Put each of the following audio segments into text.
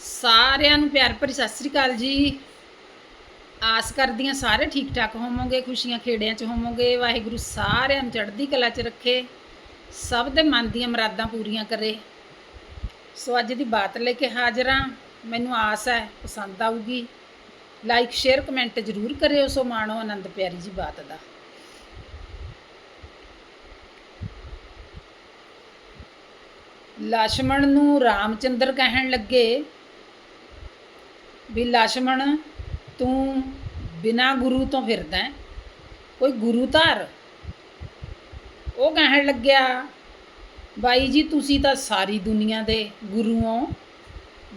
ਸਾਰਿਆਂ ਨੂੰ ਪਿਆਰ ਭਰੀ ਸਤਿ ਸ੍ਰੀ ਅਕਾਲ ਜੀ। ਆਸ ਕਰਦੀ ਹਾਂ ਸਾਰੇ ਠੀਕ ਠਾਕ ਹੋਵੋਗੇ, ਖੁਸ਼ੀਆਂ ਖੇੜਿਆਂ 'ਚ ਹੋਵੋਗੇ, ਵਾਹਿਗੁਰੂ ਸਾਰਿਆਂ ਨੂੰ ਚੜ੍ਹਦੀ ਕਲਾ 'ਚ ਰੱਖੇ, ਸਭ ਦੇ ਮਨ ਦੀਆਂ ਮਰਾਦਾਂ ਪੂਰੀਆਂ ਕਰੇ। ਸੋ ਅੱਜ ਦੀ ਬਾਤ ਲੈ ਕੇ ਹਾਜ਼ਰ ਹਾਂ। ਮੈਨੂੰ ਆਸ ਹੈ, ਪਸੰਦ ਆਊਗੀ। ਲਾਈਕ, ਸ਼ੇਅਰ, ਕਮੈਂਟ ਜ਼ਰੂਰ ਕਰਿਓ ਸੋ ਮਾਣੋ ਆਨੰਦ ਪਿਆਰੀ ਜੀ ਬਾਤ ਦਾ। ਲక్ష్మణ ਨੂੰ ਰਾਮਚੰਦਰ ਕਹਿਣ ਲੱਗੇ ਵੀ ਲక్ష్మਣ ਤੂੰ ਬਿਨਾ ਗੁਰੂ ਤੋਂ ਫਿਰਦਾ ਕੋਈ ਗੁਰੂ ਧਾਰ? ਉਹ ਕਹਿਣ ਲੱਗਿਆ, ਬਾਈ ਜੀ, ਤੁਸੀਂ ਤਾਂ ਸਾਰੀ ਦੁਨੀਆ ਦੇ ਗੁਰੂ ਹੋ।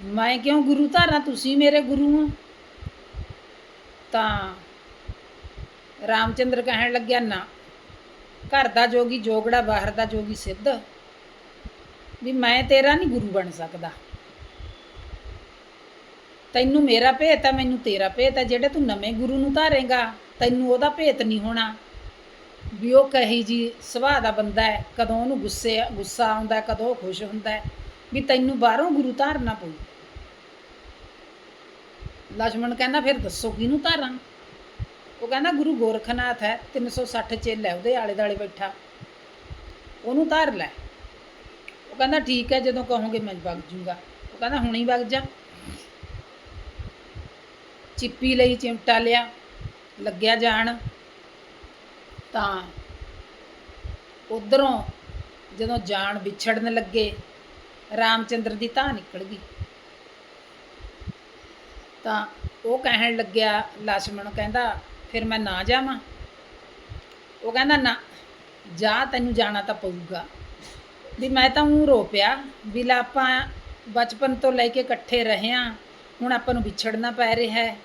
ਮੈਂ ਕਿਉਂ ਗੁਰੂ ਧਾਰਾਂ? ਤੁਸੀਂ ਮੇਰੇ ਗੁਰੂ ਹੋ। ਤਾਂ ਰਾਮਚੰਦਰ ਕਹਿਣ ਲੱਗਿਆ, ਨਾ, ਘਰ ਦਾ ਜੋਗੀ ਜੋਗੜਾ, ਬਾਹਰ ਦਾ ਜੋਗੀ ਸਿੱਧ। ਵੀ ਮੈਂ ਤੇਰਾ ਨਹੀਂ ਗੁਰੂ ਬਣ ਸਕਦਾ। ਤੈਨੂੰ ਮੇਰਾ ਭੇਤ ਹੈ ਮੈਨੂੰ ਤੇਰਾ ਭੇਤ ਹੈ ਜਿਹੜੇ ਤੂੰ ਨਵੇਂ ਗੁਰੂ ਨੂੰ ਧਾਰੇਗਾ, ਤੈਨੂੰ ਉਹਦਾ ਭੇਤ ਨਹੀਂ ਹੋਣਾ। ਵੀ ਉਹ ਕਹੀ ਜੀ ਸੁਭਾਅ ਦਾ ਬੰਦਾ ਹੈ, ਕਦੋਂ ਉਹਨੂੰ ਗੁੱਸੇ ਗੁੱਸਾ ਆਉਂਦਾ, ਕਦੋਂ ਉਹ ਖੁਸ਼ ਹੁੰਦਾ ਵੀ ਤੈਨੂੰ ਬਾਹਰੋਂ ਗੁਰੂ ਧਾਰਨਾ ਪਊ। ਲਛਮਣ ਕਹਿੰਦਾ, ਫਿਰ ਦੱਸੋ ਕਿਹਨੂੰ ਧਾਰਾਂ? ਉਹ ਕਹਿੰਦਾ, ਗੁਰੂ ਗੋਰਖਨਾਥ ਹੈ 360 ਹੈ, ਉਹਦੇ ਆਲੇ ਦਾਲੇ ਬੈਠਾ। ਉਹਨੂੰ ਧਾਰ ਲੈ। ਉਹ ਕਹਿੰਦਾ, ਠੀਕ ਹੈ, ਜਦੋਂ ਕਹੋਗੇ ਮੈਂ ਵਗ ਜੂਗਾ। ਉਹ ਕਹਿੰਦਾ, ਹੁਣੇ ਹੀ ਵਗ ਜਾ। ਚਿੱਪੀ ਲਈ, ਚਿਮਟਾ ਲਿਆ, ਲੱਗਿਆ ਜਾਣ। ਤਾਂ ਉਧਰੋਂ ਜਦੋਂ ਜਾਣ ਵਿਛੜਨ ਲੱਗੇ, ਰਾਮਚੰਦਰ ਦੀ ਧਾਂ ਨਿਕਲ ਗਈ। ਤਾਂ ਉਹ ਕਹਿਣ ਲੱਗਿਆ ਲక్ష్మణ ਕਹਿੰਦਾ, ਫਿਰ ਮੈਂ ਨਾ ਜਾਵਾਂ? ਉਹ ਕਹਿੰਦਾ, ਨਾ, ਜਾ, ਤੈਨੂੰ ਜਾਣਾ ਤਾਂ ਪਊਗਾ। ਵੀ ਮੈਂ ਤਾਂ ਉਹ ਰੋ ਪਿਆ ਵੀ ਲਾਪਾਂ ਬਚਪਨ ਤੋਂ ਲੈ ਕੇ ਇਕੱਠੇ ਰਹੇ ਆ ਹੁਣ ਆਪਾਂ ਨੂੰ ਵਿਛੜਨਾ ਪੈ ਰਿਹਾ ਹੈ।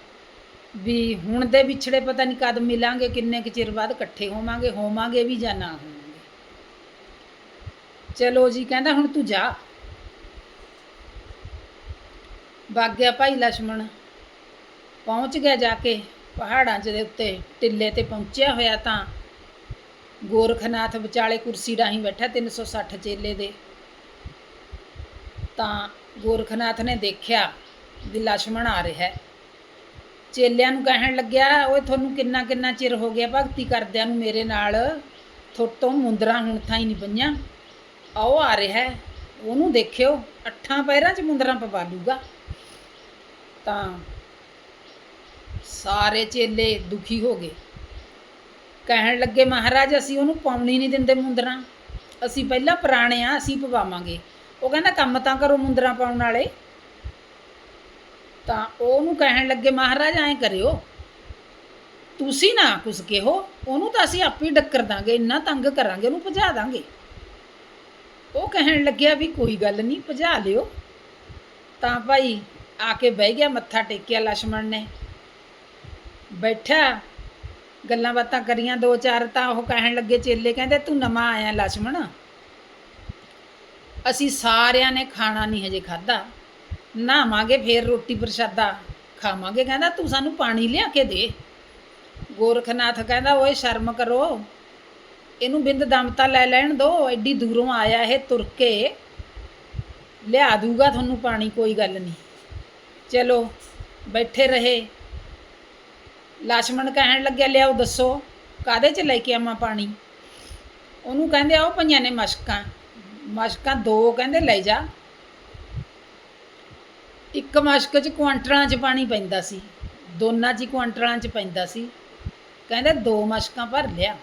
ਵੀ ਹੁਣ ਦੇ ਵਿਛੜੇ ਪਤਾ ਨਹੀਂ ਕਦ ਮਿਲਾਂਗੇ, ਕਿੰਨੇ ਕੁ ਚਿਰ ਬਾਅਦ ਇਕੱਠੇ ਹੋਵਾਂਗੇ ਹੋਵਾਂਗੇ ਵੀ ਜਾਂ ਨਾ ਹੋਵਾਂਗੇ। ਚਲੋ ਜੀ, ਕਹਿੰਦਾ ਹੁਣ ਤੂੰ ਜਾ। ਬਾਗਿਆ ਭਾਈ ਲక్ష్మణ ਪਹੁੰਚ ਗਿਆ ਜਾ ਕੇ ਪਹਾੜਾਂ ਦੇ ਉੱਤੇ, ਟਿੱਲੇ ਤੇ ਪਹੁੰਚਿਆ ਹੋਇਆ ਤਾਂ। ਗੋਰਖਨਾਥ ਵਿਚਾਲੇ ਕੁਰਸੀ ਰਾਹੀਂ ਬੈਠਾ 360 ਚੇਲੇ ਦੇ। ਤਾਂ ਗੋਰਖਨਾਥ ਨੇ ਦੇਖਿਆ ਵੀ ਲక్ష్మణ ਆ ਰਿਹਾ ਚੇਲਿਆਂ ਨੂੰ ਕਹਿਣ ਲੱਗਿਆ, ਓਏ, ਤੁਹਾਨੂੰ ਕਿੰਨਾ ਕਿੰਨਾ ਚਿਰ ਹੋ ਗਿਆ ਭਗਤੀ ਕਰਦਿਆਂ ਨੂੰ ਮੇਰੇ ਨਾਲ? ਥੋਤੋਂ ਮੁੰਦਰਾ ਹੁਣ ਥਾਂ ਹੀ ਨਹੀਂ ਪਈਆਂ। ਆਓ, ਆ ਰਿਹਾ ਉਹਨੂੰ ਦੇਖਿਓ, ਅੱਠਾਂ ਪੈਰਾਂ 'ਚ ਮੁੰਦਰਾ ਪਵਾ ਲੂਗਾ ਤਾਂ ਸਾਰੇ ਚੇਲੇ ਦੁਖੀ ਹੋ ਗਏ। ਕਹਿਣ ਲੱਗੇ, ਮਹਾਰਾਜ, ਅਸੀਂ ਉਹਨੂੰ ਪਾਉਣੀ ਨਹੀਂ ਦਿੰਦੇ ਮੁੰਦਰਾ। ਅਸੀਂ ਪਹਿਲਾਂ ਪੁਰਾਣੇ ਆ, ਅਸੀਂ ਪਵਾਵਾਂਗੇ। ਉਹ ਕਹਿੰਦਾ, ਕੰਮ ਤਾਂ ਕਰੋ ਮੁੰਦਰਾ ਪਾਉਣ ਵਾਲੇ। ਤਾਂ ਉਹਨੂੰ ਕਹਿਣ ਲੱਗੇ, ਮਹਾਰਾਜ, ਐਂ ਕਰਿਓ। ਤੁਸੀਂ ਨਾ ਕੁਝ ਕਿਹੋ, ਉਹਨੂੰ ਤਾਂ ਅਸੀਂ ਆਪੇ ਡੱਕਰ ਦਾਂਗੇ, ਇੰਨਾ ਤੰਗ ਕਰਾਂਗੇ, ਉਹਨੂੰ ਭਜਾ ਦਾਂਗੇ। ਉਹ ਕਹਿਣ ਲੱਗਿਆ ਵੀ ਕੋਈ ਗੱਲ ਨਹੀਂ, ਭਜਾ ਲਿਓ। ਤਾਂ ਭਾਈ ਆ ਕੇ ਬਹਿ ਗਿਆ ਮੱਥਾ ਟੇਕਿਆ ਲక్ష్మణ ਨੇ। ਬੈਠਾ, ਗੱਲਾਂ ਬਾਤਾਂ ਕਰੀਆਂ ਦੋ ਚਾਰ, ਤਾਂ ਉਹ ਕਹਿਣ ਲੱਗੇ, ਚੇਲੇ ਕਹਿੰਦੇ ਤੂੰ ਨਵਾਂ ਆਇਆ ਲక్ష్మణ ਅਸੀਂ ਸਾਰਿਆਂ ਨੇ ਖਾਣਾ ਨਹੀਂ ਹਜੇ ਖਾਧਾ। ਨਹਾਵਾਂਗੇ, ਫੇਰ ਰੋਟੀ ਪ੍ਰਸ਼ਾਦਾ ਖਾਵਾਂਗੇ। ਕਹਿੰਦਾ, ਤੂੰ ਸਾਨੂੰ ਪਾਣੀ ਲਿਆ ਕੇ ਦੇ। ਗੋਰਖਨਾਥ ਕਹਿੰਦਾ, ਓਏ, ਸ਼ਰਮ ਕਰੋ। ਇਹਨੂੰ ਬਿੰਦ ਦਮਤਾ ਲੈ ਲੈਣ ਦੋ। ਐਡੀ ਦੂਰੋਂ ਆਇਆ ਇਹ ਤੁਰ ਕੇ। ਲਿਆ ਦੂਗਾ ਤੁਹਾਨੂੰ ਪਾਣੀ, ਕੋਈ ਗੱਲ ਨਹੀਂ। ਚਲੋ, ਬੈਠੇ ਰਹੇ। ਲਾਸ਼ਮਣ ਕਹਿਣ ਲੱਗਿਆ, ਲਿਆਓ, ਦੱਸੋ ਕਾਦੇ ਚ ਲੈ ਕੇ ਆਵਾਂ ਪਾਣੀ? ਉਹਨੂੰ ਕਹਿੰਦੇ, ਆਓ ਪਈਆਂ ਨੇ ਮਸ਼ਕਾਂ ਮਸ਼ਕਾਂ ਦੋ, ਕਹਿੰਦੇ, ਲੈ ਜਾ। ਇੱਕ ਮਸ਼ਕ 'ਚ ਕੁਆਂਟਲਾਂ 'ਚ ਪਾਣੀ ਪੈਂਦਾ ਸੀ, ਦੋਨਾਂ 'ਚ ਹੀ ਕੁਆਂਟਲਾਂ 'ਚ ਪੈਂਦਾ ਸੀ। ਕਹਿੰਦੇ ਦੋ ਮਸ਼ਕਾਂ ਭਰ ਲਿਆ।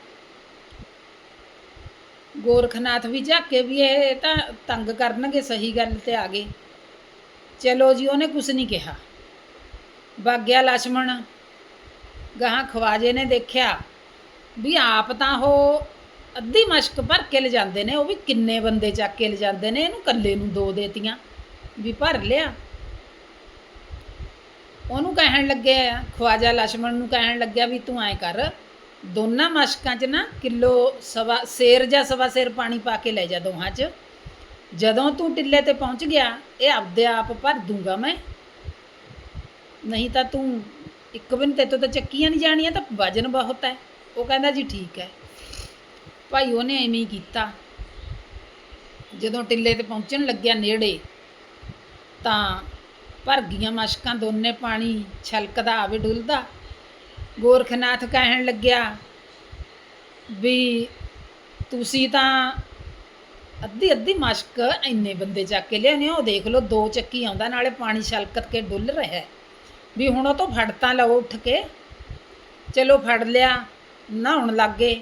ਗੋਰਖਨਾਥ ਵੀ ਝਾਕੇ ਵੀ ਇਹ ਤਾਂ ਤੰਗ ਕਰਨਗੇ, ਸਹੀ ਗੱਲ ਤੇ ਆ ਗਏ। ਚਲੋ ਜੀ, ਉਹਨੇ ਕੁਝ ਨਹੀਂ ਕਿਹਾ। ਬਾਗਿਆ ਲਛਮਣ ਗਾਹਾਂ ਖਵਾਜੇ ਨੇ ਦੇਖਿਆ ਵੀ ਆਪ ਤਾਂ ਉਹ ਅੱਧੀ ਮਸ਼ਕ ਭਰ ਕੇ ਲਿਜਾਂਦੇ ਨੇ, ਉਹ ਵੀ ਕਿੰਨੇ ਬੰਦੇ ਚੱਕ ਕੇ ਲਿਜਾਂਦੇ ਨੇ, ਇਹਨੂੰ ਇਕੱਲੇ ਨੂੰ ਦੋ ਦੇਤੀਆਂ ਵੀ ਭਰ ਲਿਆ। ਉਹਨੂੰ ਕਹਿਣ ਲੱਗਿਆ ਖਵਾਜਾ ਲਛਮਣ ਨੂੰ ਕਹਿਣ ਲੱਗਿਆ ਵੀ ਤੂੰ ਐ ਕਰ, ਦੋਨਾਂ ਮਸ਼ਕਾਂ 'ਚ ਨਾ ਕਿਲੋ ਸਵਾ ਸੇਰ ਜਾਂ ਸਵਾ ਸੇਰ ਪਾਣੀ ਪਾ ਕੇ ਲੈ ਜਾ ਦੋਹਾਂ 'ਚ। ਜਦੋਂ ਤੂੰ ਟਿੱਲੇ ਤੇ ਪਹੁੰਚ ਗਿਆ, ਇਹ ਆਪਦੇ ਆਪ ਭਰ ਦੂੰਗਾ ਮੈਂ। ਨਹੀਂ ਤਾਂ ਤੂੰ ਇੱਕ ਵੀ ਨਹੀਂ ਤੇਤੋਂ ਤਾਂ ਚੱਕੀਆਂ ਨਹੀਂ ਜਾਣੀਆਂ, ਤਾਂ ਵਜਨ ਬਹੁਤ ਹੈ ਉਹ ਕਹਿੰਦਾ ਜੀ ਠੀਕ ਹੈ ਭਾਈ ਉਹਨੇ ਐਵੇਂ ਹੀ ਕੀਤਾ। ਜਦੋਂ ਟਿੱਲੇ ਤੇ ਪਹੁੰਚਣ ਲੱਗਿਆ ਨੇੜੇ, ਤਾਂ ਭਰ ਗਈਆਂ ਮਸ਼ਕਾਂ, ਦੋਨੇ ਪਾਣੀ ਛਲਕਦਾ ਆਵੇ, ਡੁੱਲਦਾ। ਗੋਰਖਨਾਥ ਕਹਿਣ ਲੱਗਿਆ ਵੀ ਤੁਸੀਂ ਤਾਂ ਅੱਧੀ ਅੱਧੀ ਮਸ਼ਕ ਇੰਨੇ ਬੰਦੇ ਚੱਕ ਕੇ ਲਿਆਉਂਦੇ ਹੋ ਉਹ ਦੇਖ ਲਓ, ਦੋ ਚੱਕੀ ਆਉਂਦਾ, ਨਾਲੇ ਪਾਣੀ ਛਲਕਤ ਕੇ ਡੁੱਲ ਰਿਹਾ ਵੀ ਹੁਣ ਉਹ ਤੋਂ ਫੜ ਤਾਂ ਲਓ ਉੱਠ ਕੇ। ਚਲੋ ਫੜ ਲਿਆ, ਨਹਾਉਣ ਲੱਗੇ।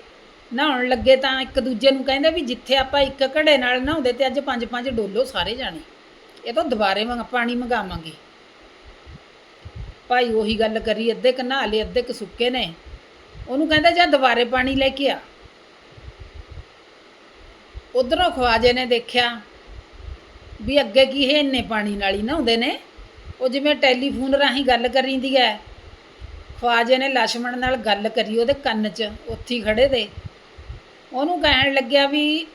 ਨਹਾਉਣ ਲੱਗੇ ਤਾਂ ਇੱਕ ਦੂਜੇ ਨੂੰ ਕਹਿੰਦੇ ਵੀ ਜਿੱਥੇ ਆਪਾਂ ਇੱਕ ਘੜੇ ਨਾਲ ਨਹਾਉਂਦੇ ਤੇ ਅੱਜ ਪੰਜ ਪੰਜ ਡੋਲੋ ਸਾਰੇ ਜਾਣੇ। ਇਹ ਤੋਂ ਦੁਬਾਰੇ ਮੰਗ ਪਾਣੀ ਮੰਗਾਵਾਂਗੇ। ਭਾਈ ਉਹੀ ਗੱਲ ਕਰੀ, ਅੱਧੇ ਕ ਨਹਾ ਲਏ, ਅੱਧੇ ਕੁ ਸੁੱਕੇ ਨੇ। ਉਹਨੂੰ ਕਹਿੰਦਾ, ਜਾ ਦੁਬਾਰੇ ਪਾਣੀ ਲੈ ਕੇ ਆ। ਉਧਰੋਂ ਖਵਾਜੇ ਨੇ ਦੇਖਿਆ ਵੀ ਅੱਗੇ ਕੀ ਇਹ ਇੰਨੇ ਪਾਣੀ ਨਾਲ ਹੀ ਨਹਾਉਂਦੇ ਨੇ। ਉਹ ਜਿਵੇਂ ਟੈਲੀਫੋਨ ਰਾਹੀਂ ਗੱਲ ਕਰੀਂਦੀ ਹੈ ਖਵਾਜੇ ਨੇ ਲਛਮਣ ਨਾਲ ਗੱਲ ਕਰੀ ਉਹਦੇ ਕੰਨ 'ਚ, ਉੱਥੇ ਹੀ ਖੜੇ ਦੇ ਉਹਨੂੰ ਕਹਿਣ ਲੱਗਿਆ ਵੀ,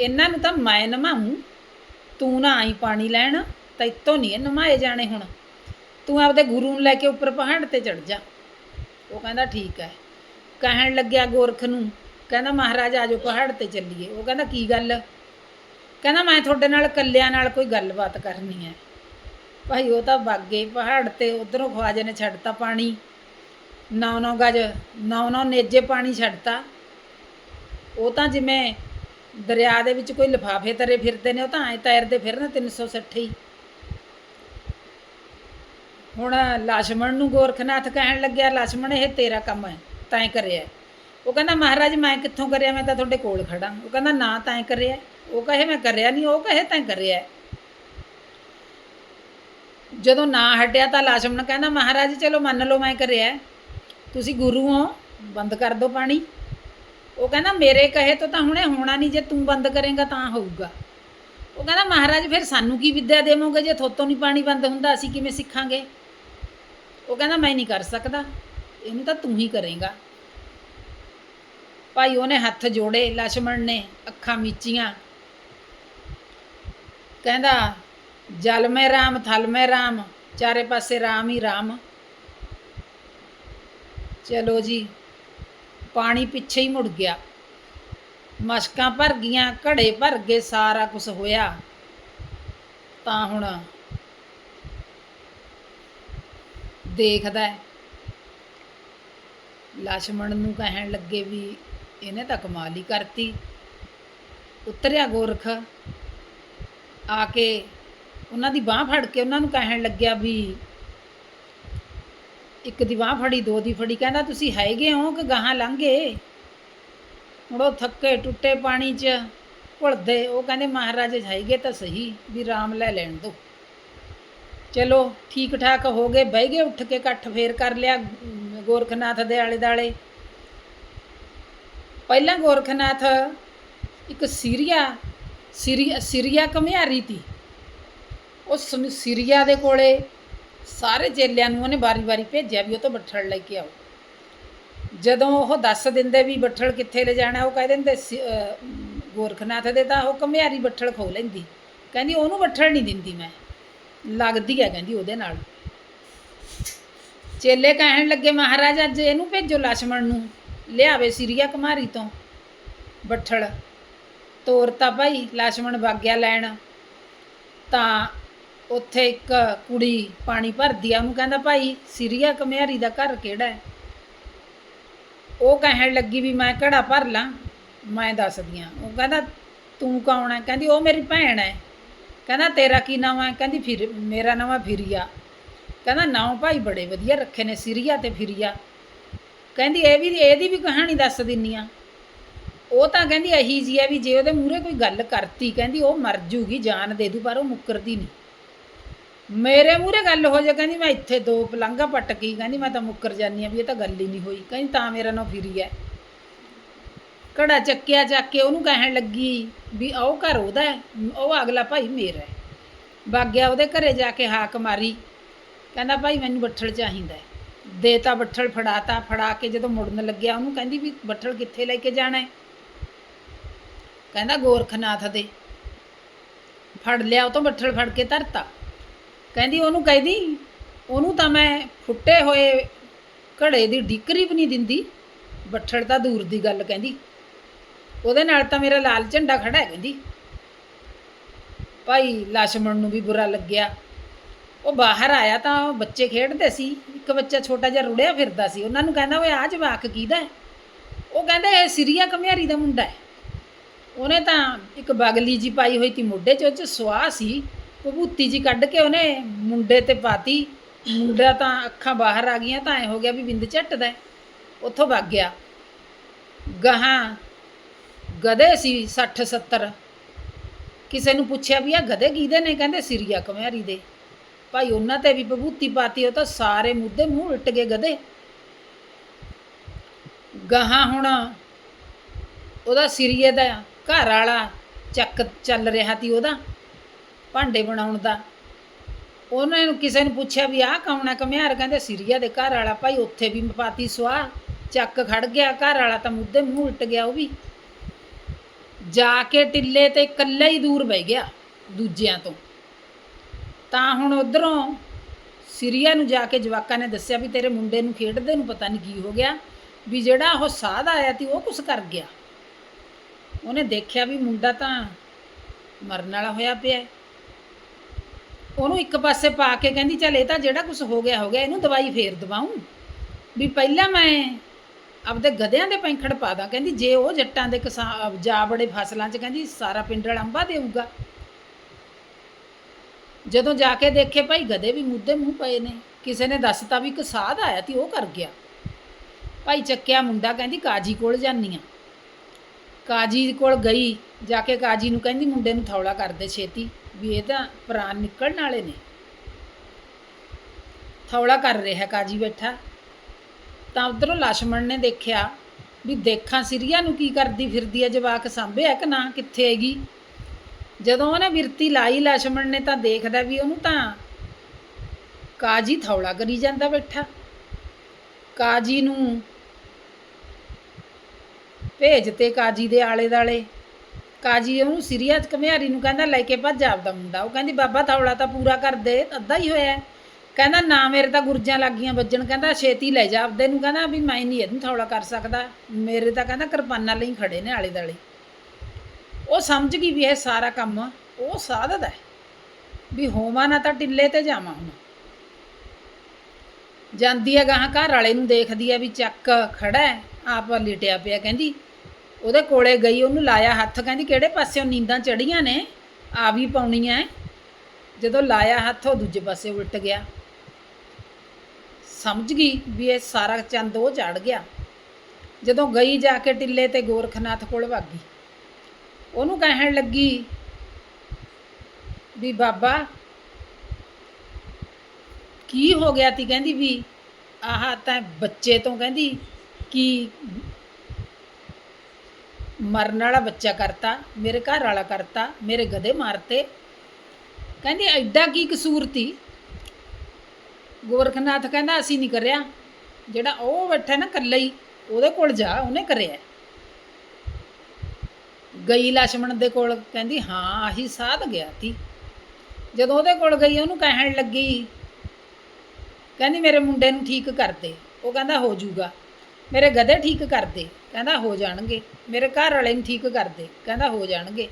ਇਹਨਾਂ ਨੂੰ ਤਾਂ ਮੈਂ ਨਮਾਉਂ ਤੂੰ ਨਾ ਆਈ ਪਾਣੀ ਲੈਣ, ਤਾਂ ਇੱਥੋਂ ਨਹੀਂ ਇਹ ਨਮਾਏ ਜਾਣੇ ਹੁਣ। ਤੂੰ ਆਪਦੇ ਗੁਰੂ ਨੂੰ ਲੈ ਕੇ ਉੱਪਰ ਪਹਾੜ ਤੇ ਚੜ ਜਾ। ਉਹ ਕਹਿੰਦਾ ਠੀਕ ਹੈ। ਕਹਿਣ ਲੱਗਿਆ ਗੋਰਖ ਨੂੰ, ਕਹਿੰਦਾ ਮਹਾਰਾਜ ਆਜੋ ਪਹਾੜ ਤੇ ਚੱਲੀਏ। ਉਹ ਕਹਿੰਦਾ ਕੀ ਗੱਲ? ਕਹਿੰਦਾ ਮੈਂ ਤੁਹਾਡੇ ਨਾਲ ਕੱਲਿਆਂ ਨਾਲ ਕੋਈ ਗੱਲਬਾਤ ਕਰਨੀ ਹੈ। ਭਾਈ ਉਹ ਤਾਂ ਬਾਗੇ ਪਹਾੜ ਤੇ, ਉਧਰੋਂ ਖਵਾਜੇ ਨੇ ਛੱਡਤਾ ਪਾਣੀ। ਨੌ ਨੌ ਗਜ ਨੌ ਨੌ ਨੇਜੇ ਪਾਣੀ ਛੱਡਤਾ। ਉਹ ਤਾਂ ਜਿਵੇਂ ਦਰਿਆ ਦੇ ਵਿੱਚ ਕੋਈ ਲਿਫਾਫੇ ਤਰੇ ਫਿਰਦੇ ਨੇ, ਉਹ ਤਾਂ ਐ ਤੈਰਦੇ ਫਿਰਨ 360 ਹੀ। ਹੁਣ ਲਛਮਣ ਨੂੰ ਗੋਰਖਨਾਥ ਕਹਿਣ ਲੱਗਿਆ, ਲਛਮਣ, ਇਹ ਤੇਰਾ ਕੰਮ ਹੈ, ਤੈਂ ਕਰਿਆ। ਉਹ ਕਹਿੰਦਾ, ਮਹਾਰਾਜ, ਮੈਂ ਕਿੱਥੋਂ ਕਰਿਆ? ਮੈਂ ਤਾਂ ਤੁਹਾਡੇ ਕੋਲ ਖੜਾ ਉਹ ਕਹਿੰਦਾ, ਨਾ, ਤੈਂ ਕਰਿਆ। ਉਹ ਕਹੇ, ਮੈਂ ਕਰਿਆ ਨਹੀਂ, ਉਹ ਕਹੇ, ਤੈਂ ਕਰਿਆ। ਜਦੋਂ ਨਾ ਹਟਿਆ ਤਾਂ ਲਛਮਣ ਕਹਿੰਦਾ, ਮਹਾਰਾਜ, ਚਲੋ ਮੰਨ ਲਓ ਮੈਂ ਕਰਿਆ। ਤੁਸੀਂ ਗੁਰੂ ਹੋ, ਬੰਦ ਕਰ ਦਿਓ ਪਾਣੀ। ਉਹ ਕਹਿੰਦਾ, ਮੇਰੇ ਕਹੇ ਤੋਂ ਤਾਂ ਹੁਣੇ ਹੋਣਾ ਨਹੀਂ, ਜੇ ਤੂੰ ਬੰਦ ਕਰੇਗਾ ਤਾਂ ਹੋਊਗਾ। ਉਹ ਕਹਿੰਦਾ, ਮਹਾਰਾਜ, ਫਿਰ ਸਾਨੂੰ ਕੀ ਵਿੱਦਿਆ ਦੇਵੋਗੇ? ਜੇ ਥੋਤੋਂ ਨਹੀਂ ਪਾਣੀ ਬੰਦ ਹੁੰਦਾ, ਅਸੀਂ ਕਿਵੇਂ ਸਿੱਖਾਂਗੇ? ਉਹ ਕਹਿੰਦਾ, ਮੈਂ ਨਹੀਂ ਕਰ ਸਕਦਾ, ਇਹਨੂੰ ਤਾਂ ਤੂੰ ਹੀ ਕਰੇਗਾ। ਭਾਈ, ਉਹਨੇ ਹੱਥ ਜੋੜੇ, ਲਛਮਣ ਨੇ ਅੱਖਾਂ ਮੀਚੀਆਂ। ਕਹਿੰਦਾ, ਜਲ ਮੈਂ ਰਾਮ, ਥਲ ਮੈਂ ਰਾਮ, ਚਾਰੇ ਪਾਸੇ ਰਾਮ ਹੀ ਰਾਮ। ਚਲੋ ਜੀ ਪਾਣੀ ਪਿੱਛੇ ਹੀ ਮੁੜ ਗਿਆ। ਮਸ਼ਕਾਂ ਭਰ ਗਈਆਂ, ਘੜੇ ਭਰ ਗਏ, ਸਾਰਾ ਕੁਝ ਹੋਇਆ। ਤਾਂ ਹੁਣ ਦੇਖਦਾ ਹੈ। ਲਛਮਣ ਨੂੰ ਕਹਿਣ ਲੱਗੇ ਵੀ ਇਹਨੇ ਤਾਂ ਕਮਾਲ ਹੀ ਕਰਤੀ। ਉਤਰਿਆ ਗੋਰਖ। ਆ ਕੇ ਉਹਨਾਂ ਦੀ ਬਾਹ ਫੜ ਕੇ ਉਹਨਾਂ ਨੂੰ ਕਹਿਣ ਲੱਗਿਆ ਵੀ ਇੱਕ ਦੀ ਬਾਹ ਫੜੀ, ਦੋ ਦੀ ਫੜੀ, ਕਹਿੰਦਾ ਤੁਸੀਂ ਹੈਗੇ ਹੋ ਕਿ ਗਾਹਾਂ ਲੰਘੇ ਹੁਣ ਉਹ ਥੱਕੇ ਟੁੱਟੇ ਪਾਣੀ 'ਚ ਘੁਲਦੇ, ਉਹ ਕਹਿੰਦੇ ਮਹਾਰਾਜ ਹੈਗੇ ਤਾਂ ਸਹੀ, ਵੀ ਰਾਮ ਲੈ ਲੈਣ ਦੋ। ਚਲੋ ਠੀਕ ਠਾਕ ਹੋ ਗਏ, ਬਹਿ ਗਏ ਉੱਠ ਕੇ, ਇਕੱਠ ਫੇਰ ਕਰ ਲਿਆ ਗੋਰਖਨਾਥ ਦੇ ਆਲੇ ਦਾਲੇ ਪਹਿਲਾਂ ਗੋਰਖਨਾਥ ਇੱਕ ਸੀਰੀਆ ਸੀਰੀਆ ਸੀਰੀਆ ਕਮਿਆਰੀ ਤੀ। ਉਹ ਸਮੇਂ, ਸੀਰੀਆ ਦੇ ਕੋਲੇ ਸਾਰੇ ਚੇਲਿਆਂ ਨੂੰ ਉਹਨੇ ਵਾਰੀ-ਵਾਰੀ ਭੇਜਿਆ ਵੀ ਉਹ ਤੋਂ ਬੱਠਲ ਲੈ ਕੇ ਆਓ। ਜਦੋਂ ਉਹ ਦੱਸ ਦਿੰਦੇ ਵੀ ਬੱਠਲ ਕਿੱਥੇ ਲੈ ਜਾਣਾ, ਉਹ ਕਹਿ ਦਿੰਦੇ ਗੋਰਖਨਾਥ ਦੇ ਤਾਂ ਉਹ ਕਮਿਆਰੀ ਬੱਠਲ ਖੋ ਲੈਂਦੀ। ਕਹਿੰਦੀ ਉਹਨੂੰ ਬੱਠਲ ਨਹੀਂ ਦਿੰਦੀ ਮੈਂ। ਲੱਗਦੀ ਹੈ ਕਹਿੰਦੀ ਉਹਦੇ ਨਾਲ। ਚੇਲੇ ਕਹਿਣ ਲੱਗੇ, ਮਹਾਰਾਜ, ਅੱਜ ਇਹਨੂੰ ਭੇਜੋ ਲਛਮਣ ਨੂੰ। ਲਿਆਵੇ ਸੀਰੀਆ ਕੁਮਾਰੀ ਤੋਂ ਬੱਠਲ। ਤੋਰਤਾ ਭਾਈ, ਲਛਮਣ ਵਾਗਿਆ ਲੈਣ। ਤਾਂ ਉੱਥੇ ਇੱਕ ਕੁੜੀ ਪਾਣੀ ਭਰਦੀ ਆ, ਉਹਨੂੰ ਕਹਿੰਦਾ ਭਾਈ ਸਿਰੀਆ ਕਮਿਆਰੀ ਦਾ ਘਰ ਕਿਹੜਾ ਹੈ? ਉਹ ਕਹਿਣ ਲੱਗੀ ਵੀ ਮੈਂ ਘੜਾ ਭਰ ਲਾਂ, ਮੈਂ ਦੱਸਦੀ ਆ। ਉਹ ਕਹਿੰਦਾ, ਤੂੰ ਕੌਣ ਹੈ? ਕਹਿੰਦੀ, ਉਹ ਮੇਰੀ ਭੈਣ ਹੈ। ਕਹਿੰਦਾ, ਤੇਰਾ ਕੀ ਨਾਮ ਹੈ? ਕਹਿੰਦੀ, ਫਿਰ, ਮੇਰਾ ਨਾਮ ਹੈ ਫਿਰੀਆ। ਕਹਿੰਦਾ ਨਾਮ ਭਾਈ ਬੜੇ ਵਧੀਆ ਰੱਖੇ ਨੇ, ਸਿਰੀਆ ਤੇ ਫਿਰੀਆ। ਕਹਿੰਦੀ, ਇਹ ਵੀ, ਇਹਦੀ ਵੀ ਕਹਾਣੀ ਦੱਸ ਦਿੰਨੀ ਆ। ਉਹ ਤਾਂ ਕਹਿੰਦੀ, ਇਹੀ ਜੀ ਹੈ ਵੀ ਜੇ ਉਹਦੇ ਮੂਹਰੇ ਕੋਈ ਗੱਲ ਕਰਤੀ, ਕਹਿੰਦੀ ਉਹ ਮਰ ਜੂਗੀ, ਜਾਨ ਦੇ ਦੂ, ਪਰ ਉਹ ਮੁੱਕਰਦੀ ਨਹੀਂ ਮੇਰੇ ਮੂਹਰੇ ਗੱਲ ਹੋ ਜਾ ਕਹਿੰਦੀ ਮੈਂ ਇੱਥੇ ਦੋ ਪਲੰਘਾਂ ਪੱਟ ਗਈ ਕਹਿੰਦੀ ਮੈਂ ਤਾਂ ਮੁੱਕਰ ਜਾਨੀ ਆ ਵੀ ਇਹ ਤਾਂ ਗੱਲ ਹੀ ਨਹੀਂ ਹੋਈ। ਕਹਿੰਦੀ ਤਾਂ ਮੇਰਾ ਨਾਂ ਫਿਰੀ ਹੈ ਘੜਾ ਚੱਕਿਆ ਚੱਕ ਕੇ ਉਹਨੂੰ ਕਹਿਣ ਲੱਗੀ ਵੀ ਉਹ ਘਰ ਉਹਦਾ ਹੈ ਉਹ ਅਗਲਾ ਭਾਈ ਮੇਰਾ ਹੈ ਬਾਗਿਆ ਉਹਦੇ ਘਰੇ ਜਾ ਕੇ ਹਾਕ ਮਾਰੀ, ਕਹਿੰਦਾ ਭਾਈ ਮੈਨੂੰ ਬੱਠਲ ਚਾਹੀਦਾ ਹੈ ਦੇਤਾ ਬੱਠਲ, ਫੜਾਤਾ, ਫੜਾ ਕੇ ਜਦੋਂ ਮੁੜਨ ਲੱਗਿਆ ਉਹਨੂੰ ਕਹਿੰਦੀ ਵੀ ਬੱਠਲ ਕਿੱਥੇ ਲੈ ਕੇ ਜਾਣਾ ਹੈ ਕਹਿੰਦਾ ਗੋਰਖਨਾਥ ਦੇ। ਫੜ ਲਿਆ, ਉਹ ਤੋਂ ਬੱਠਲ ਫੜ ਕੇ ਧਰਤਾ। ਕਹਿੰਦੀ, ਉਹਨੂੰ ਕਹਿੰਦੀ ਉਹਨੂੰ ਤਾਂ ਮੈਂ ਫੁੱਟੇ ਹੋਏ ਘੜੇ ਦੀ ਡਿਕਰੀ ਵੀ ਨਹੀਂ ਦਿੰਦੀ, ਬੱਠੜ ਤਾਂ ਦੂਰ ਦੀ ਗੱਲ ਕਹਿੰਦੀ। ਉਹਦੇ ਨਾਲ ਤਾਂ ਮੇਰਾ ਲਾਲ ਝੰਡਾ ਖੜਾ ਹੈ, ਕਹਿੰਦੀ। ਭਾਈ ਲਛਮਣ ਨੂੰ ਵੀ ਬੁਰਾ ਲੱਗਿਆ। ਉਹ ਬਾਹਰ ਆਇਆ ਤਾਂ ਉਹ ਬੱਚੇ ਖੇਡਦੇ ਸੀ, ਇੱਕ ਬੱਚਾ ਛੋਟਾ ਜਿਹਾ ਰੁੜਿਆ ਫਿਰਦਾ ਸੀ। ਉਹਨਾਂ ਨੂੰ ਕਹਿੰਦਾ, ਓਏ ਆ ਜਵਾਕ ਕਿਹਦਾ ਹੈ? ਉਹ ਕਹਿੰਦੇ, ਇਹ ਸਿਰੀਆ ਕਮਿਆਰੀ ਦਾ ਮੁੰਡਾ ਹੈ। ਉਹਨੇ ਤਾਂ ਇੱਕ ਬਗਲੀ ਜੀ ਪਾਈ ਹੋਈ ਤੀ ਮੋਢੇ 'ਚ ਉਹ 'ਚ ਸਵਾਹ ਸੀ। ਭਭੂਤੀ ਜੀ ਕੱਢ ਕੇ ਉਹਨੇ ਮੁੰਡੇ ਤੇ ਪਾਤੀ। ਮੁੰਡਾ ਤਾਂ ਅੱਖਾਂ ਬਾਹਰ ਆ ਗਈਆਂ, ਤਾਂ ਐ ਹੋ ਗਿਆ ਵੀ ਬਿੰਦ ਝੱਟਦਾ ਹੈ। ਉੱਥੋਂ ਵਗ ਗਿਆ। ਗਾਹਾਂ ਗਧੇ ਸੀ 60 70 ਕਿਸੇ ਨੂੰ ਪੁੱਛਿਆ ਵੀ ਆ ਗਧੇ ਕਿਹਦੇ ਨੇ? ਕਹਿੰਦੇ ਸਿਰੀਆ ਕਮਿਆਰੀ ਦੇ। ਭਾਈ ਉਹਨਾਂ ਤੇ ਵੀ ਭਭੂਤੀ ਪਾਤੀ, ਉਹ ਤਾਂ ਸਾਰੇ ਮੁੱਦੇ ਮੂੰਹ ਉਲਟ ਗਏ ਗਧੇ। ਗਾਹਾਂ ਹੁਣ ਉਹਦਾ ਸਿਰੀਏ ਦਾ ਘਰ ਵਾਲਾ ਚੱਕ ਚੱਲ ਰਿਹਾ ਸੀ ਉਹਦਾ। ਭਾਂਡੇ ਬਣਾਉਣ ਦਾ। ਉਹਨਾਂ ਨੂੰ ਕਿਸੇ ਨੂੰ ਪੁੱਛਿਆ ਵੀ ਆਹ ਕੌਣ ਹੈ ਕਮਿਆਰ ਕਹਿੰਦੇ, ਸਿਰੀਆ ਦੇ ਘਰ ਵਾਲਾ ਭਾਈ, ਉੱਥੇ ਵੀ ਪਾਤੀ ਸਵਾਹ ਚੱਕ ਖੜ ਗਿਆ, ਘਰ ਵਾਲਾ ਤਾਂ ਮੁੱਦੇ ਮੂੰਹ ਉਲਟ ਗਿਆ, ਉਹ ਵੀ। ਜਾ ਕੇ ਟਿੱਲੇ ਤੇ ਇਕੱਲਾ ਹੀ ਦੂਰ ਬਹਿ ਗਿਆ, ਦੂਜਿਆਂ ਤੋਂ। ਤਾਂ ਹੁਣ ਉਧਰੋਂ ਸਿਰੀਆ ਨੂੰ ਜਾ ਕੇ ਜਵਾਕਾਂ ਨੇ ਦੱਸਿਆ ਵੀ ਤੇਰੇ ਮੁੰਡੇ ਨੂੰ ਖੇਡਦੇ ਨੂੰ ਪਤਾ ਨਹੀਂ ਕੀ ਹੋ ਗਿਆ, ਵੀ ਜਿਹੜਾ ਉਹ ਸਾਧ ਆਇਆ ਤੀ, ਉਹ ਕੁਛ ਕਰ ਗਿਆ। ਉਹਨੇ ਦੇਖਿਆ ਵੀ ਮੁੰਡਾ ਤਾਂ ਮਰਨ ਵਾਲਾ ਹੋਇਆ ਪਿਆ। ਉਹਨੂੰ ਇੱਕ ਪਾਸੇ ਪਾ ਕੇ ਕਹਿੰਦੀ, ਚੱਲ ਇਹ ਤਾਂ ਜਿਹੜਾ ਕੁਝ ਹੋ ਗਿਆ ਹੋ ਗਿਆ, ਇਹਨੂੰ ਦਵਾਈ ਫੇਰ ਦਵਾਉਂ ਵੀ ਪਹਿਲਾਂ ਮੈਂ ਆਪਦੇ ਗਧਿਆਂ ਦੇ ਪੈਂਖੜ ਪਾ ਦਾਂ। ਕਹਿੰਦੀ, ਜੇ ਉਹ ਜੱਟਾਂ ਦੇ ਕਿਸਾਨ ਜਾ ਬੜੇ ਫਸਲਾਂ 'ਚ ਕਹਿੰਦੀ, ਸਾਰਾ ਪਿੰਡ ਲੰਬਾ ਦੇਊਗਾ। ਜਦੋਂ ਜਾ ਕੇ ਦੇਖੇ, ਭਾਈ ਗਧੇ ਵੀ ਮੁੱਦੇ ਮੂੰਹ ਪਏ ਨੇ। ਕਿਸੇ ਨੇ ਦੱਸਤਾ ਵੀ ਇੱਕ ਸਾਧ ਆਇਆ ਤੀ, ਉਹ ਕਰ ਗਿਆ। ਭਾਈ ਚੱਕਿਆ ਮੁੰਡਾ, ਕਹਿੰਦੀ, ਕਾਜੀ ਕੋਲ ਜਾਨੀ ਆ। ਕਾਜੀ ਕੋਲ ਗਈ, ਜਾ ਕੇ ਕਾਜੀ ਨੂੰ ਕਹਿੰਦੀ, ਮੁੰਡੇ ਨੂੰ ਥੌਲਾ ਕਰ ਦੇ ਛੇਤੀ, ਵੀ ਇਹ ਤਾਂ ਪ੍ਰਾਣ ਨਿਕਲਣ ਵਾਲੇ ਨੇ। ਥੌਲਾ ਕਰ ਰਿਹਾ ਕਾਜੀ ਬੈਠਾ। ਤਾਂ ਉਧਰੋਂ ਲਛਮਣ ਨੇ ਦੇਖਿਆ ਵੀ ਦੇਖਾਂ ਸਿਰੀਆ ਨੂੰ ਕੀ ਕਰਦੀ ਫਿਰਦੀ ਹੈ ਜਵਾਕ ਸਾਂਭਿਆ ਕਿ ਨਾ, ਕਿੱਥੇ ਹੈਗੀ। ਜਦੋਂ ਉਹਨੇ ਬਿਰਤੀ ਲਾਈ ਲਛਮਣ ਨੇ ਤਾਂ ਦੇਖਦਾ ਵੀ ਉਹਨੂੰ ਤਾਂ ਕਾਜੀ ਥੌਲਾ ਕਰੀ ਜਾਂਦਾ ਬੈਠਾ। ਕਾਜੀ ਨੂੰ ਭੇਜ ਤੇ ਕਾਜੀ ਦੇ ਆਲੇ ਦਾਲੇ। ਕਾਜੀ ਉਹਨੂੰ ਸਿਰੀਆ ਚ ਕਮਿਆਰੀ ਨੂੰ ਕਹਿੰਦਾ, ਲੈ ਕੇ ਭੱਜ ਆਪਦਾ ਮੁੰਡਾ। ਉਹ ਕਹਿੰਦੀ, ਬਾਬਾ ਥੌਲਾ ਤਾਂ ਪੂਰਾ ਕਰ ਦੇ ਅੱਧਾ ਹੀ ਹੋਇਆ। ਕਹਿੰਦਾ, ਨਾ ਮੇਰੇ ਤਾਂ ਗੁਰਜਾਂ ਲੱਗੀਆਂ ਵੱਜਣ। ਕਹਿੰਦਾ, ਛੇਤੀ ਲੈ ਜਾ ਆਪਦੇ ਨੂੰ। ਕਹਿੰਦਾ ਵੀ ਮੈਂ ਨਹੀਂ ਇਹਨੂੰ ਥੌਲਾ ਕਰ ਸਕਦਾ। ਮੇਰੇ ਤਾਂ ਕਹਿੰਦਾ ਕਿਰਪਾਨਾਂ ਲਈ ਖੜੇ ਨੇ ਆਲੇ ਦਾਲੇ। ਉਹ ਸਮਝ ਗਈ ਵੀ ਇਹ ਸਾਰਾ ਕੰਮ ਉਹ ਸਾਧਦਾ ਹੈ। ਵੀ ਹੋਵਾਂ ਨਾ ਤਾਂ ਟਿੱਲੇ ਤੇ ਜਾਵਾਂ ਹੁਣ। ਜਾਂਦੀ ਹੈ ਗਾਹਾਂ ਘਰ ਵਾਲੇ ਨੂੰ ਦੇਖਦੀ ਹੈ ਵੀ ਚੱਕ ਖੜਾ ਹੈ, ਆਪ ਲਿਟਿਆ ਪਿਆ। ਕਹਿੰਦੀ ਉਹਦੇ ਕੋਲੇ ਗਈ, ਉਹਨੂੰ ਲਾਇਆ ਹੱਥ, ਕਹਿੰਦੀ ਕਿਹੜੇ ਪਾਸਿਓਂ ਨੀਂਦਾਂ ਚੜੀਆਂ ਨੇ, ਆ ਵੀ ਪਾਉਣੀਆਂ ਹੈ। ਜਦੋਂ ਲਾਇਆ ਹੱਥ, ਉਹ ਦੂਜੇ ਪਾਸੇ ਉਲਟ ਗਿਆ। ਸਮਝ ਗਈ ਵੀ ਇਹ ਸਾਰਾ ਚੰਦ ਉਹ ਚੜ ਗਿਆ। ਜਦੋਂ ਗਈ ਜਾ ਕੇ ਟਿੱਲੇ ਤੇ ਗੋਰਖਨਾਥ ਕੋਲ ਵਾਗੀ ਉਹਨੂੰ ਕਹਿਣ ਲੱਗੀ ਵੀ ਬਾਬਾ, ਕੀ ਹੋ ਗਿਆ ਤੀ? ਕਹਿੰਦੀ ਵੀ ਆਹ ਤਾਂ ਬੱਚੇ ਤੋਂ ਕਹਿੰਦੀ, ਕਿ ਮਰਨ ਵਾਲਾ ਬੱਚਾ ਕਰਤਾ, ਮੇਰੇ ਘਰ ਵਾਲਾ ਕਰਤਾ, ਮੇਰੇ ਗਧੇ ਮਾਰਤੇ। ਕਹਿੰਦੀ, ਐਡਾ ਕੀ ਕਸੂਰ ਤੀ? ਗੋਰਖਨਾਥ ਕਹਿੰਦਾ, ਅਸੀਂ ਨਹੀਂ ਕਰਿਆ। ਜਿਹੜਾ ਉਹ ਬੈਠਾ ਨਾ ਇਕੱਲਾ ਹੀ, ਉਹਦੇ ਕੋਲ ਜਾ, ਉਹਨੇ ਕਰਿਆ। ਗਈ ਲਛਮਣ ਦੇ ਕੋਲ, ਕਹਿੰਦੀ, ਹਾਂ, ਆਹੀ ਸਾਧ ਗਿਆ ਤੀ। ਜਦੋਂ ਉਹਦੇ ਕੋਲ ਗਈ, ਉਹਨੂੰ ਕਹਿਣ ਲੱਗੀ, ਕਹਿੰਦੀ, ਮੇਰੇ ਮੁੰਡੇ ਨੂੰ ਠੀਕ ਕਰ ਦੇ। ਉਹ ਕਹਿੰਦਾ, ਹੋ ਜਾਊਗਾ ਮੇਰੇ ਗਧੇ ਠੀਕ ਕਰ ਦੇ ਕਹਿੰਦਾ ਹੋ ਜਾਣਗੇ। ਮੇਰੇ ਘਰ ਵਾਲੇ ਨੂੰ ਠੀਕ ਕਰ ਦੇ ਕਹਿੰਦਾ ਹੋ ਜਾਣਗੇ।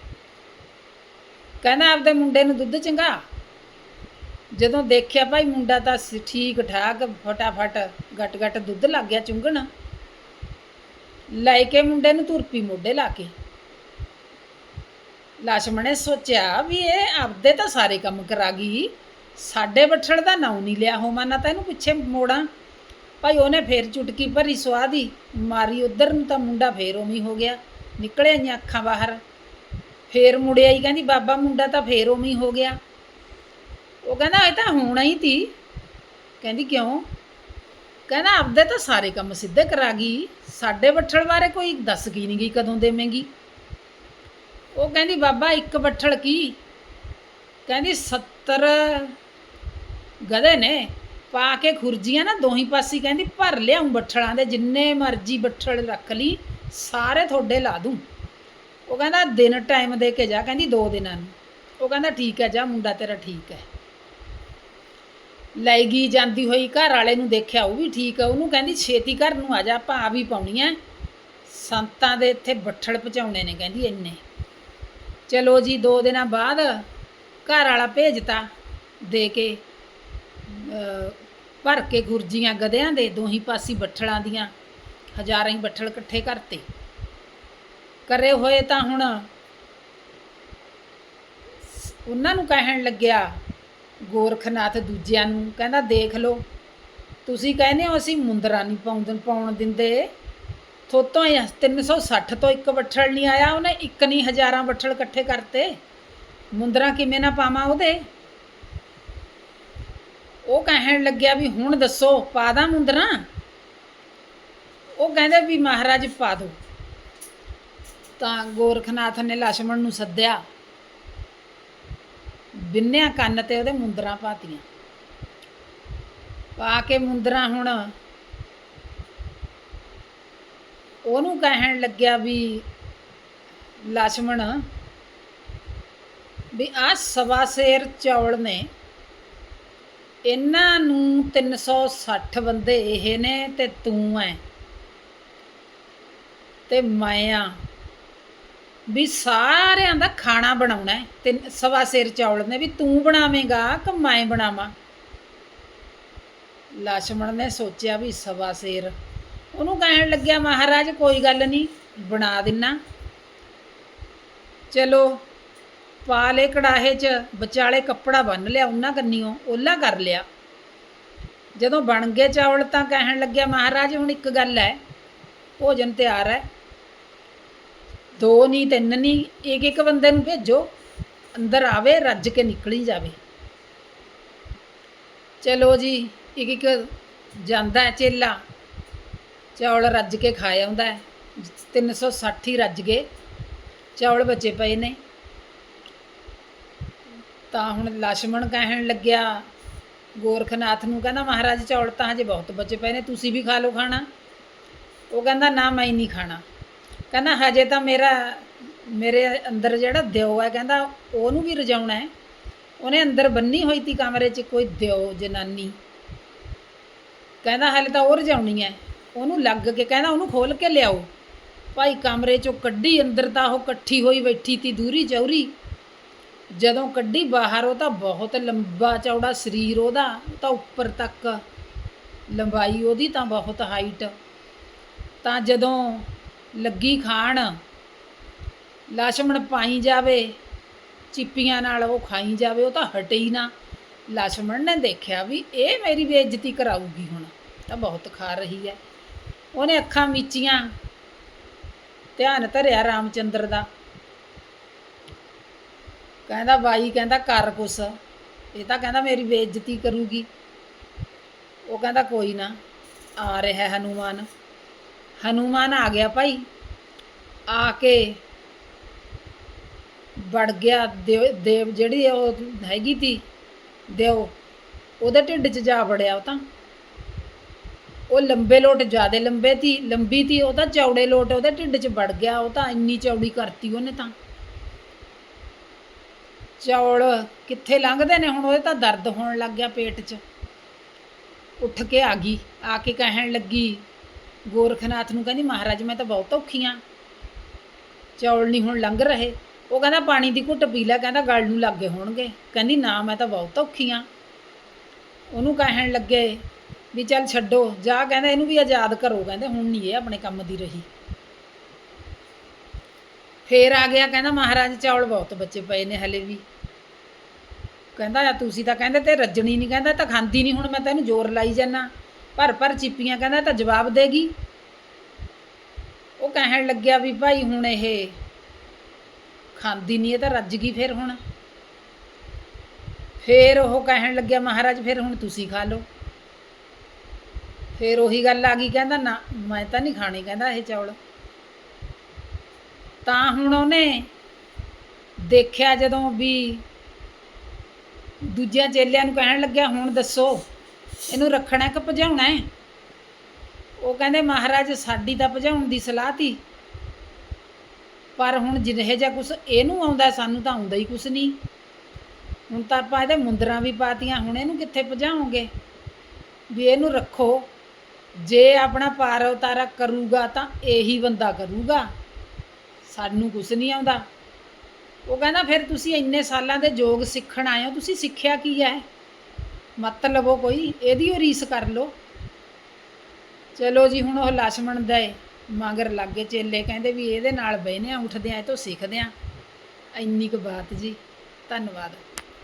ਕਹਿੰਦਾ ਆਪਦੇ ਮੁੰਡੇ ਨੂੰ ਦੁੱਧ ਚੰਗਾ? ਜਦੋਂ ਦੇਖਿਆ ਭਾਈ ਮੁੰਡਾ ਤਾਂ ਠੀਕ ਠਾਕ, ਫਟਾਫਟ ਗਟ ਗਟ ਦੁੱਧ ਲੱਗ ਗਿਆ ਚੁੰਗਣ। ਲੈ ਕੇ ਮੁੰਡੇ ਨੂੰ ਤੁਰਪੀ ਮੋਢੇ ਲਾ ਕੇ। ਲਛਮਣ ਨੇ ਸੋਚਿਆ ਵੀ ਇਹ ਆਪਦੇ ਤਾਂ ਸਾਰੇ ਕੰਮ ਕਰਾ ਗਈ। ਸਾਡੇ ਬੱਠਲ ਦਾ ਨਾਂ ਨਹੀਂ ਲਿਆ ਹੋਵਾਂ, ਨਾ ਤਾਂ ਇਹਨੂੰ ਪਿੱਛੇ ਮੋੜਾਂ। ਭਾਈ ਉਹਨੇ ਫੇਰ ਚੁਟਕੀ ਭਰੀ ਸਵਾਦੀ ਮਾਰੀ ਉਧਰ ਨੂੰ ਤਾਂ ਮੁੰਡਾ ਫੇਰ ਉਵੇਂ ਹੋ ਗਿਆ ਨਿਕਲੇ ਆਈਆਂ ਅੱਖਾਂ ਬਾਹਰ। ਫੇਰ ਮੁੜਿਆ ਹੀ ਕਹਿੰਦੀ, ਬਾਬਾ, ਮੁੰਡਾ ਤਾਂ ਫੇਰ ਉਵੇਂ ਹੋ ਗਿਆ। ਉਹ ਕਹਿੰਦਾ, ਇਹ ਤਾਂ ਹੋਣਾ ਹੀ ਤੀ। ਕਹਿੰਦੀ, ਕਿਉਂ? ਕਹਿੰਦਾ, ਆਪਦੇ ਤਾਂ ਸਾਰੇ ਕੰਮ ਸਿੱਧੇ ਕਰਾ ਗਈ। ਸਾਡੇ ਬੱਠਲ ਬਾਰੇ ਕੋਈ ਦੱਸ ਕੀ ਨਹੀਂ ਗਈ, ਕਦੋਂ ਦੇਵੇਂਗੀ? ਉਹ ਕਹਿੰਦੀ, ਬਾਬਾ, ਇੱਕ ਬੱਠਲ ਕੀ? ਕਹਿੰਦੀ 70 ਗਧੇ ਨੇ। ਪਾ ਕੇ ਖੁਰਜੀਆਂ ਨਾ, ਦੋਹੀ ਪਾਸੇ ਕਹਿੰਦੀ, ਭਰ ਲਿਆਉਂ ਬੱਠਲਾਂ ਦੇ, ਜਿੰਨੇ ਮਰਜ਼ੀ ਬੱਠਲ ਰੱਖ ਲਈ, ਸਾਰੇ ਤੁਹਾਡੇ ਲਾ ਦੂੰ। ਉਹ ਕਹਿੰਦਾ, ਦਿਨ ਟਾਈਮ ਦੇ ਕੇ ਜਾ, ਕਹਿੰਦੀ ਦੋ ਦਿਨਾਂ ਨੂੰ। ਉਹ ਕਹਿੰਦਾ, ਠੀਕ ਹੈ, ਜਾ, ਮੁੰਡਾ ਤੇਰਾ ਠੀਕ ਹੈ। ਲੈ ਗਈ ਜਾਂਦੀ ਹੋਈ ਘਰ ਵਾਲੇ ਨੂੰ ਦੇਖਿਆ, ਉਹ ਵੀ ਠੀਕ ਹੈ। ਉਹਨੂੰ ਕਹਿੰਦੀ, ਛੇਤੀ ਘਰ ਨੂੰ ਆ ਜਾ, ਆਪਾਂ ਆ ਵੀ ਪਾਉਣੀ ਹੈ। ਸੰਤਾਂ ਦੇ ਇੱਥੇ ਬੱਠਲ ਪਹੁੰਚਾਉਣੇ ਨੇ, ਕਹਿੰਦੀ ਇੰਨੇ। ਚਲੋ ਜੀ, ਦੋ ਦਿਨਾਂ ਬਾਅਦ ਘਰ ਵਾਲਾ ਭੇਜਤਾ ਦੇ ਕੇ। ਭਰ ਕੇ ਗੁਰਜੀਆਂ ਗਧਿਆਂ ਦੇ ਦੋਹੀ ਪਾਸੀ ਬੱਠਲਾਂ ਦੀਆਂ ਹਜ਼ਾਰਾਂ ਹੀ ਬੱਠਲ ਇਕੱਠੇ ਕਰਤੇ। ਕਰੇ ਹੋਏ ਤਾਂ ਹੁਣ ਉਹਨਾਂ ਨੂੰ ਕਹਿਣ ਲੱਗਿਆ, ਗੋਰਖਨਾਥ ਦੂਜਿਆਂ ਨੂੰ ਕਹਿੰਦਾ, ਦੇਖ ਲਓ, ਤੁਸੀਂ ਕਹਿੰਦੇ ਹੋ ਅਸੀਂ ਮੁੰਦਰਾ ਨਹੀਂ ਪਾਉਣ ਪਾਉਣ ਦਿੰਦੇ। ਥੋਤੋਂ ਹੀ 360 ਤੋਂ ਇੱਕ ਬੱਠਲ ਨਹੀਂ ਆਇਆ, ਉਹਨੇ ਇੱਕ ਨਹੀਂ ਹਜ਼ਾਰਾਂ ਬੱਠਲ ਇਕੱਠੇ ਕਰਤੇ। ਮੁੰਦਰਾ ਕਿਵੇਂ ਨਾ ਪਾਵਾਂ ਉਹਦੇ? ਉਹ ਕਹਿਣ ਲੱਗਿਆ ਵੀ ਹੁਣ ਦੱਸੋ, ਪਾ ਦਾਂ ਮੁੰਦਰਾ? ਉਹ ਕਹਿੰਦੇ ਵੀ ਮਹਾਰਾਜ ਪਾ ਦੋ। ਤਾਂ ਗੋਰਖਨਾਥ ਨੇ ਲక్ష్మణ ਨੂੰ ਸੱਦਿਆ। ਬਿੰਨਿਆ ਕੰਨ ਤੇ ਉਹਦੇ ਮੁੰਦਰਾ ਪਾਤੀਆਂ। ਪਾ ਕੇ ਮੁੰਦਰਾ ਹੁਣ ਉਹਨੂੰ ਕਹਿਣ ਲੱਗਿਆ ਵੀ ਲక్ష్మణ ਵੀ ਆ ਸਵਾ ਸੇਰ ਚੌਲ ਨੇ। ਇਹਨਾਂ ਨੂੰ 360 ਬੰਦੇ ਇਹ ਨੇ ਤੇ ਤੂੰ ਐ। ਤੇ ਮੈਂ ਆ ਵੀ ਸਾਰਿਆਂ ਦਾ ਖਾਣਾ ਬਣਾਉਣਾ ਹੈ ਸਵਾ ਸਿਰ ਚੌਲ ਨੇ ਵੀ ਤੂੰ ਬਣਾਵੇਂਗਾ ਕਿ ਮੈਂ ਬਣਾਵਾਂ? ਲక్ష్మణ ਨੇ ਸੋਚਿਆ ਵੀ ਸਵਾ ਸਿਰ। ਉਹਨੂੰ ਕਹਿਣ ਲੱਗਿਆ, ਮਹਾਰਾਜ, ਕੋਈ ਗੱਲ ਨਹੀਂ, ਬਣਾ ਦਿੰਨਾ। ਚਲੋ ਪਾ ਲੈ ਕੜਾਹੇ 'ਚ ਵਿਚਾਲੇ ਕੱਪੜਾ ਬੰਨ ਲਿਆ, ਉਹਨਾਂ ਕੰਨੀਓ, ਓਲਾ ਕਰ ਲਿਆ। ਜਦੋਂ ਬਣ ਗਏ ਚਾਵਲ ਤਾਂ ਕਹਿਣ ਲੱਗਿਆ, ਮਹਾਰਾਜ, ਹੁਣ ਇੱਕ ਗੱਲ ਹੈ ਭੋਜਨ ਤਿਆਰ ਹੈ ਦੋ ਨਹੀਂ ਤਿੰਨ ਨਹੀਂ ਇੱਕ ਇੱਕ ਬੰਦੇ ਨੂੰ ਭੇਜੋ, ਅੰਦਰ ਆਵੇ, ਰੱਜ ਕੇ ਨਿਕਲੀ ਜਾਵੇ। ਚਲੋ ਜੀ ਇੱਕ ਇੱਕ ਜਾਂਦਾ ਹੈ ਚੇਲਾ, ਚੌਲ ਰੱਜ ਕੇ ਖਾ ਆਉਂਦਾ ਹੈ 360 ਹੀ ਰੱਜ ਗਏ, ਚੌਲ ਬਚੇ ਪਏ ਨੇ। ਤਾਂ ਹੁਣ ਲਛਮਣ ਕਹਿਣ ਲੱਗਿਆ, ਗੋਰਖਨਾਥ ਨੂੰ ਕਹਿੰਦਾ, ਮਹਾਰਾਜ, ਚੌਲ ਤਾਂ ਹਜੇ ਬਹੁਤ ਬਚੇ ਪਏ ਨੇ, ਤੁਸੀਂ ਵੀ ਖਾ ਲਓ ਖਾਣਾ। ਉਹ ਕਹਿੰਦਾ, ਨਾ, ਮੈਂ ਨਹੀਂ ਖਾਣਾ। ਕਹਿੰਦਾ, ਹਜੇ ਤਾਂ ਮੇਰਾ, ਮੇਰੇ ਅੰਦਰ ਜਿਹੜਾ ਦਿਓ ਹੈ, ਕਹਿੰਦਾ, ਉਹਨੂੰ ਵੀ ਰਜਾਉਣਾ ਹੈ। ਉਹਨੇ ਅੰਦਰ ਬੰਨੀ ਹੋਈ ਸੀ ਕਮਰੇ 'ਚ, ਕੋਈ ਦਿਓ, ਜਨਾਨੀ। ਕਹਿੰਦਾ, ਹਲੇ ਤਾਂ ਉਹ ਰਜਾਉਣੀ ਹੈ। ਉਹਨੂੰ ਲੱਗ ਕੇ ਕਹਿੰਦਾ, ਉਹਨੂੰ ਖੋਲ ਕੇ ਲਿਆਓ। ਭਾਈ ਕਮਰੇ 'ਚੋਂ ਕੱਢੀ, ਅੰਦਰ ਤਾਂ ਉਹ ਇਕੱਠੀ ਹੋਈ ਬੈਠੀ ਤੀ ਦੂਰੀ ਚੌਰੀ ਜਦੋਂ ਕੱਢੀ ਬਾਹਰ, ਉਹ ਤਾਂ ਬਹੁਤ ਲੰਬਾ ਚੌੜਾ ਸਰੀਰ ਉਹਦਾ ਤਾਂ ਉੱਪਰ ਤੱਕ। ਲੰਬਾਈ ਉਹਦੀ ਤਾਂ ਬਹੁਤ ਹਾਈਟ ਤਾਂ ਜਦੋਂ ਲੱਗੀ ਖਾਣ, ਲਛਮਣ ਪਾਈ ਜਾਵੇ, ਚਿੱਪੀਆਂ ਨਾਲ ਉਹ ਖਾਈ ਜਾਵੇ, ਉਹ ਤਾਂ ਹਟੇ ਹੀ ਨਾ। ਲਛਮਣ ਨੇ ਦੇਖਿਆ ਵੀ ਇਹ ਮੇਰੀ ਬੇਇੱਜ਼ਤੀ ਕਰਾਊਗੀ ਹੁਣ, ਤਾਂ ਬਹੁਤ ਖਾ ਰਹੀ ਹੈ। ਉਹਨੇ ਅੱਖਾਂ ਮੀਚੀਆਂ, ਧਿਆਨ ਧਰਿਆ ਰਾਮਚੰਦਰ ਦਾ। ਕਹਿੰਦਾ ਬਾਈ, ਕਹਿੰਦਾ ਕਰ ਕੁਛ। ਇਹ ਤਾਂ ਕਹਿੰਦਾ ਮੇਰੀ ਬੇਇੱਜ਼ਤੀ ਕਰੂਗੀ। ਉਹ ਕਹਿੰਦਾ ਕੋਈ ਨਾ, ਆ ਰਿਹਾ ਹੈ ਹਨੂਮਾਨ। ਹਨੂਮਾਨ ਆ ਗਿਆ ਭਾਈ। ਆ ਕੇ ਵੜ ਗਿਆ ਦੇਵ ਦੇਵ ਜਿਹੜੀ ਉਹ ਹੈਗੀ ਤੀ, ਦਿਓ। ਉਹਦੇ ਢਿੱਡ 'ਚ ਜਾ ਵੜਿਆ ਉਹ ਤਾਂ। ਉਹ ਲੰਬੇ ਲੋਟ, ਜਿਆਦੇ ਲੰਬੇ ਤੀ, ਲੰਬੀ ਤੀ, ਉਹ ਤਾਂ ਚੌੜੇ ਲੋਟ ਉਹਦੇ ਢਿੱਡ 'ਚ ਵੜ ਗਿਆ। ਉਹ ਤਾਂ ਇੰਨੀ ਚੌੜੀ ਕਰਤੀ ਉਹਨੇ ਤਾਂ। ਚੌਲ ਕਿੱਥੇ ਲੰਘਦੇ ਨੇ? ਹੁਣ ਉਹਦੇ ਤਾਂ ਦਰਦ ਹੋਣ ਲੱਗ ਗਿਆ ਪੇਟ 'ਚ। ਉੱਠ ਕੇ ਆ ਗਈ, ਆ ਕੇ ਕਹਿਣ ਲੱਗੀ, ਗੋਰਖਨਾਥ ਨੂੰ ਕਹਿੰਦੀ, ਮਹਾਰਾਜ, ਮੈਂ ਤਾਂ ਬਹੁਤ ਔਖੀ ਆਂ। ਚੌਲ ਨਹੀਂ ਹੁਣ ਲੰਘ ਰਹੇ। ਉਹ ਕਹਿੰਦਾ, ਪਾਣੀ ਦੀ ਘੁੱਟ ਪੀ ਲੈ। ਕਹਿੰਦਾ, ਗਲ ਨੂੰ ਲੱਗੇ ਹੋਣਗੇ। ਕਹਿੰਦੀ, ਨਾ, ਮੈਂ ਤਾਂ ਬਹੁਤ ਔਖੀ ਆਂ। ਉਹਨੂੰ ਕਹਿਣ ਲੱਗੇ ਵੀ ਚੱਲ ਛੱਡੋ, ਜਾ ਕਹਿੰਦਾ, ਇਹਨੂੰ ਵੀ ਆਜ਼ਾਦ ਕਰੋ। ਕਹਿੰਦੇ, ਹੁਣ ਨਹੀਂ ਇਹ ਆਪਣੇ ਕੰਮ ਦੀ ਰਹੀ। ਫੇਰ ਆ ਗਿਆ, ਕਹਿੰਦਾ ਮਹਾਰਾਜ ਚੌਲ ਬਹੁਤ ਬੱਚੇ ਪਏ ਨੇ ਹਲੇ ਵੀ। ਕਹਿੰਦਾ, ਤੁਸੀਂ ਤਾਂ ਕਹਿੰਦੇ ਤੇ ਰੱਜਣੀ ਨਹੀਂ ਕਹਿੰਦਾ ਤਾਂ ਖਾਂਦੀ ਨਹੀਂ ਹੁਣ ਮੈਂ ਤੈਨੂੰ ਜ਼ੋਰ ਲਾਈ ਜਾਨਾ। ਪਰ ਭਰ ਚਿੱਪੀਆਂ, ਕਹਿੰਦਾ ਤਾਂ ਜਵਾਬ ਦੇਗੀ। ਉਹ ਕਹਿਣ ਲੱਗਿਆ ਵੀ ਭਾਈ ਹੁਣ ਇਹ ਖਾਂਦੀ ਨਹੀਂ ਇਹ ਤਾਂ ਰੱਜ ਗਈ ਫਿਰ ਹੁਣ। ਫੇਰ ਉਹ ਕਹਿਣ ਲੱਗਿਆ, ਮਹਾਰਾਜ ਫਿਰ ਹੁਣ ਤੁਸੀਂ ਖਾ ਲਓ। ਫੇਰ ਉਹੀ ਗੱਲ ਆ ਗਈ, ਕਹਿੰਦਾ ਨਾ, ਮੈਂ ਤਾਂ ਨਹੀਂ ਖਾਣੀ, ਕਹਿੰਦਾ ਇਹ ਚੌਲ। ਤਾਂ ਹੁਣ ਉਹਨੇ ਦੇਖਿਆ ਜਦੋਂ ਵੀ ਦੂਜਿਆਂ ਚੇਲਿਆਂ ਨੂੰ ਕਹਿਣ ਲੱਗਿਆ, ਹੁਣ ਦੱਸੋ, ਇਹਨੂੰ ਰੱਖਣਾ ਕਿ ਭਜਾਉਣਾ ਹੈ? ਉਹ ਕਹਿੰਦੇ, ਮਹਾਰਾਜ, ਸਾਡੀ ਤਾਂ ਭਜਾਉਣ ਦੀ ਸਲਾਹ ਤੀ, ਪਰ ਹੁਣ ਜਿਹੇ ਜਿਹਾ ਕੁਛ ਇਹਨੂੰ ਆਉਂਦਾ, ਸਾਨੂੰ ਤਾਂ ਆਉਂਦਾ ਹੀ ਕੁਛ ਨਹੀਂ। ਹੁਣ ਤਾਂ ਆਪਾਂ ਇਹਦੇ ਮੁੰਦਰਾਂ ਵੀ ਪਾਤੀਆਂ, ਹੁਣ ਇਹਨੂੰ ਕਿੱਥੇ ਭਜਾਉਂਗੇ ਵੀ ਇਹਨੂੰ ਰੱਖੋ, ਜੇ ਆਪਣਾ ਪਾਰ ਉਤਾਰਾ ਕਰੂਗਾ ਤਾਂ ਇਹੀ ਬੰਦਾ ਕਰੂਗਾ। ਸਾਨੂੰ ਕੁਝ ਨਹੀਂ ਆਉਂਦਾ। ਉਹ ਕਹਿੰਦਾ, ਫਿਰ ਤੁਸੀਂ ਇੰਨੇ ਸਾਲਾਂ ਦੇ ਯੋਗ ਸਿੱਖਣ ਆਏ ਹੋ, ਤੁਸੀਂ ਸਿੱਖਿਆ ਕੀ ਹੈ? ਮਤਲਬ ਉਹ ਕੋਈ, ਇਹਦੀ ਉਹ ਰੀਸ ਕਰ ਲੋ ਚਲੋ ਜੀ, ਹੁਣ ਉਹ ਲਛਮਣ ਦਾ ਏ, ਮਗਰ ਲੱਗੇ ਚੇਲੇ ਕਹਿੰਦੇ ਵੀ ਇਹਦੇ ਨਾਲ ਬਹਿਨੇ ਆ, ਉੱਠਦੇ ਆ ਤੋਂ ਸਿੱਖਦੇ ਆ। ਇੰਨੀ ਕੁ ਬਾਤ ਜੀ। ਧੰਨਵਾਦ।